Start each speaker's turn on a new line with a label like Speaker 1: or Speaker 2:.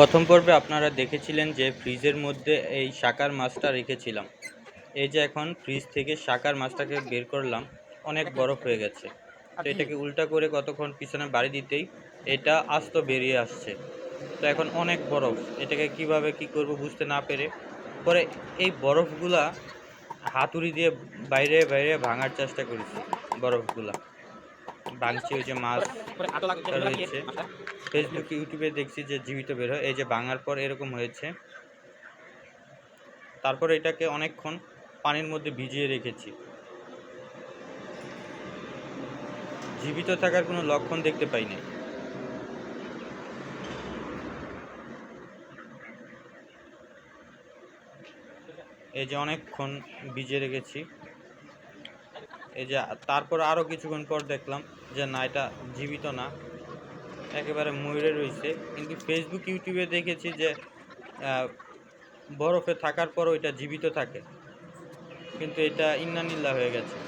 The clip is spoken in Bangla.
Speaker 1: প্রথম পর্বে আপনারা দেখেছিলেন যে ফ্রিজের মধ্যে এই শাকার মাছটা রেখেছিলাম। এই যে এখন ফ্রিজ থেকে শাকার মাছটাকে বের করলাম, অনেক বরফ হয়ে গেছে। তো এটাকে উল্টা করে কতক্ষণ পিছনে বাড়ি দিতেই এটা আস্ত বেরিয়ে আসছে। তো এখন অনেক বরফ, এটাকে কীভাবে কি করব বুঝতে না পেরে পরে এই বরফগুলা হাতুড়ি দিয়ে বাইরে বাইরে ভাঙার চেষ্টা করেছি, বরফগুলা। ভাঙছি ওই যে মাছ রয়েছে। ফেসবুক ইউটিউবে দেখছি যে জীবিত বের হয়। এই যে ভাঙার পর এরকম হয়েছে। তারপর এটাকে অনেকক্ষণ পানির মধ্যে ভিজিয়ে রেখেছি। জীবিত থাকার কোনো লক্ষণ দেখতে পাই নাই। এই যে অনেকক্ষণ ভিজিয়ে রেখেছি। এই যে, তারপর আরও কিছুক্ষণ পর দেখলাম যে, না, এটা জীবিত না। একেবারে ময়ূরে রয়েছে। কিন্তু ফেসবুক ইউটিউবে দেখেছি যে বরফে থাকার পরও এটা জীবিত থাকে। কিন্তু এটা ইন্নানিল্লা হয়ে গেছে।